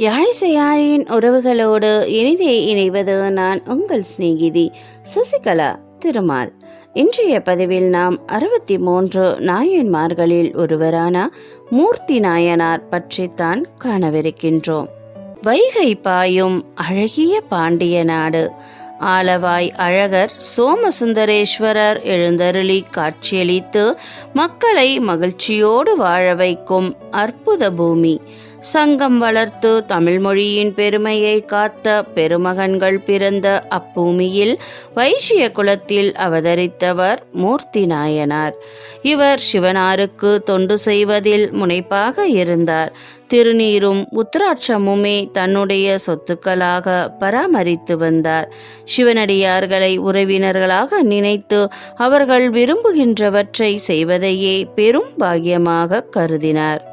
யாழிசையாழியின் உறவுகளோடு இனிதே இணைவது நான் உங்கள் சிநேகிதி சசிகலா திருமால். இன்றைய பதிவில் நாம் அறுபத்தி மூன்று நாயன்மார்களில் ஒருவரான மூர்த்தி நாயனார் பற்றித்தான் காணவிருக்கின்றோம். வைகை பாயும் அழகிய பாண்டிய நாடு. ஆலவாய் அழகர் சோமசுந்தரேஸ்வரர் எழுந்தருளி காட்சியளித்து மக்களை மகிழ்ச்சியோடு வாழ வைக்கும் அற்புத பூமி. சங்கம் வளர்த்து தமிழ்மொழியின் பெருமையை காத்த பெருமகன்கள் பிறந்த அப்பூமியில் வைசிய குலத்தில் அவதரித்தவர் மூர்த்தி நாயனார். இவர் சிவனாருக்கு தொண்டு செய்வதில் முனைப்பாக இருந்தார். திருநீரும் உத்திராட்சமுமே தன்னுடைய சொத்துக்களாக பராமரித்து வந்தார். சிவனடியார்களை உறவினர்களாக நினைத்து அவர்கள் விரும்புகின்றவற்றை செய்வதையே பெரும் பாக்கியமாக கருதினார்.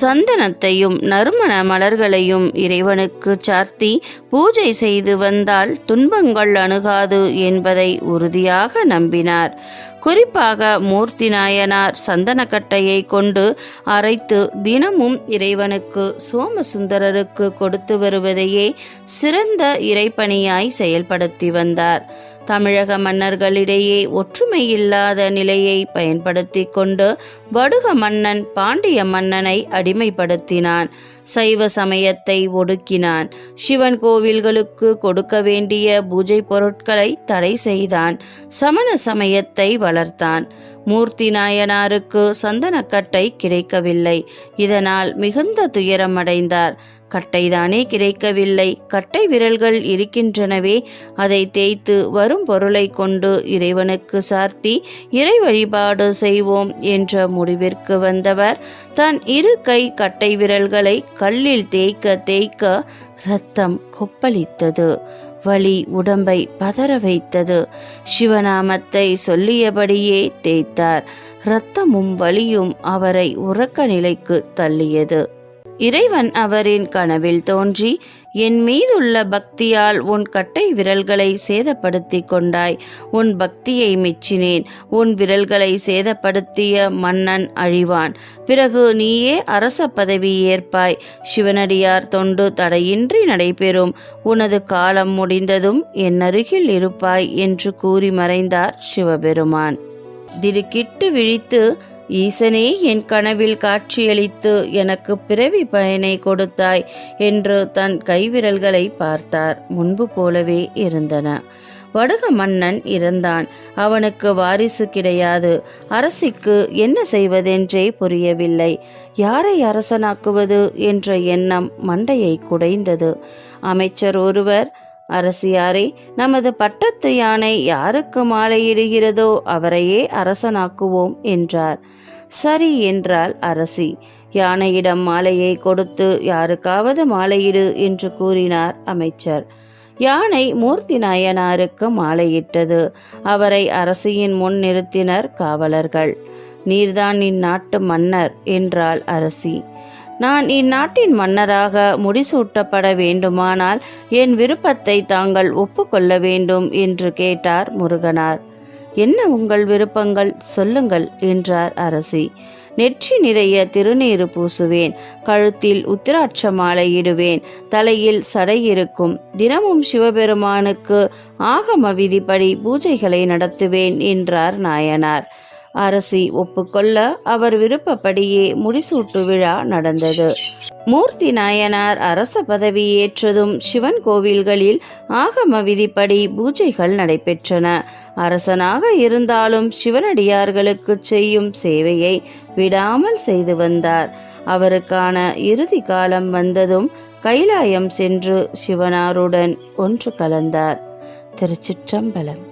சந்தனத்தையும் நறுமண மலர்களையும் இறைவனுக்கு சார்த்தி பூஜை செய்து வந்தால் துன்பங்கள் அணுகாது என்பதை உறுதியாக நம்பினார். குறிப்பாக மூர்த்தி நாயனார் சந்தனக்கட்டையை கொண்டு அரைத்து தினமும் இறைவனுக்கு சோமசுந்தரருக்கு கொடுத்து வருவதையே சிறந்த இறைப்பணியாய் செயல்படுத்தி வந்தார். தமிழக மன்னர்களிடையே ஒற்றுமை இல்லாத நிலையை பயன்படுத்தி கொண்டு வடுக மன்னன் பாண்டிய மன்னனை அடிமைப்படுத்தினான். சைவ சமயத்தை ஒடுக்கினான். சிவன் கோவில்களுக்கு கொடுக்க வேண்டிய பூஜை பொருட்களை தடை செய்தான். சமண சமயத்தை வளர்த்தான். மூர்த்தி நாயனாருக்கு சந்தனக்கட்டை கிடைக்கவில்லை. இதனால் மிகுந்த துயரமடைந்தார். கட்டைதானே கிடைக்கவில்லை. கட்டை விரல்கள் இருக்கின்றனவே அதை தேய்த்து வரும் பொருளை கொண்டு இறைவனுக்கு சார்த்தி இறை வழிபாடு செய்வோம் என்ற முடிவிற்கு வந்தவர். தன் இரு கை கட்டை விரல்களை கல்லில் தேய்க்க தேய்க்க இரத்தம் கொப்பளித்தது. வலி உடம்பை பதற வைத்தது. சிவநாமத்தை சொல்லியபடியே தேய்த்தார். இரத்தமும் வலியும் அவரை உறக்க நிலைக்கு தள்ளியது. இறைவன் அவரின் கனவில் தோன்றி என் மீதுள்ள பக்தியால் உன் கட்டை விரல்களை சேதப்படுத்தி கொண்டாய். உன் பக்தியை மெச்சினேன். உன் விரல்களை சேதப்படுத்திய மன்னன் அழிவான். பிறகு நீயே அரச பதவி ஏற்பாய். சிவனடியார் தொண்டு தடையின்றி நடைபெறும். உனது காலம் முடிந்ததும் என் அருகில் இருப்பாய் என்று கூறி மறைந்தார் சிவபெருமான். திடுக்கிட்டு விழித்து ஈசனே என் கனவில் காட்சியளித்து எனக்கு பிறவி பயனை கொடுத்தாய் என்று தன் கைவிரல்களை பார்த்தார். முன்பு போலவே இருந்தன. வடுக மன்னன் இறந்தான். அவனுக்கு வாரிசு கிடையாது. அரசிக்கு என்ன செய்வதென்றே புரியவில்லை. யாரை அரசனாக்குவது என்ற எண்ணம் மண்டையை குடைந்தது. அமைச்சர் ஒருவர் அரசியாரே நமது பட்டத்து யானை யாருக்கு மாலையிடுகிறதோ அவரையே அரசனாக்குவோம் என்றார். சரி என்றாள் அரசி. யானையிடம் மாலையை கொடுத்து யாருக்காவது மாலையிடு என்று கூறினார் அமைச்சர். யானை மூர்த்தி நாயனாருக்கு மாலையிட்டது. அவரை அரசியின் முன் நிறுத்தினர் காவலர்கள். நீர்தான் இந்நாட்டு மன்னர் என்றாள் அரசி. நான் இந்நாட்டின் மன்னராக முடிசூட்டப்பட வேண்டுமானால் என் விருப்பத்தை தாங்கள் ஒப்புக்கொள்ள வேண்டும் என்று கேட்டார் முருகனார். என்ன உங்கள் விருப்பங்கள்? சொல்லுங்கள் என்றார் அரசி. நெற்றி நிறைய திருநீறு பூசுவேன் கழுத்தில் உத்திராட்ச மாலை இடுவேன் தலையில் சடை இருக்கும். தினமும் சிவபெருமானுக்கு ஆகம விதிப்படி பூஜைகளை நடத்துவேன் என்றார் நாயனார். அரசி ஒப்புக்கொள்ள அவர் விருப்பப்படியே முடிசூட்டு விழா நடந்தது. மூர்த்தி நாயனார் அரச பதவி ஏற்றதும் சிவன் கோவில்களில் ஆகம விதிப்படி பூஜைகள் நடைபெற்றன. அரசனாக இருந்தாலும் சிவனடியார்களுக்கு செய்யும் சேவையை விடாமல் செய்து வந்தார். அவருக்கான இறுதி காலம் வந்ததும் கைலாயம் சென்று சிவனாருடன் ஒன்று கலந்தார். திருச்சிற்றம்பலம்.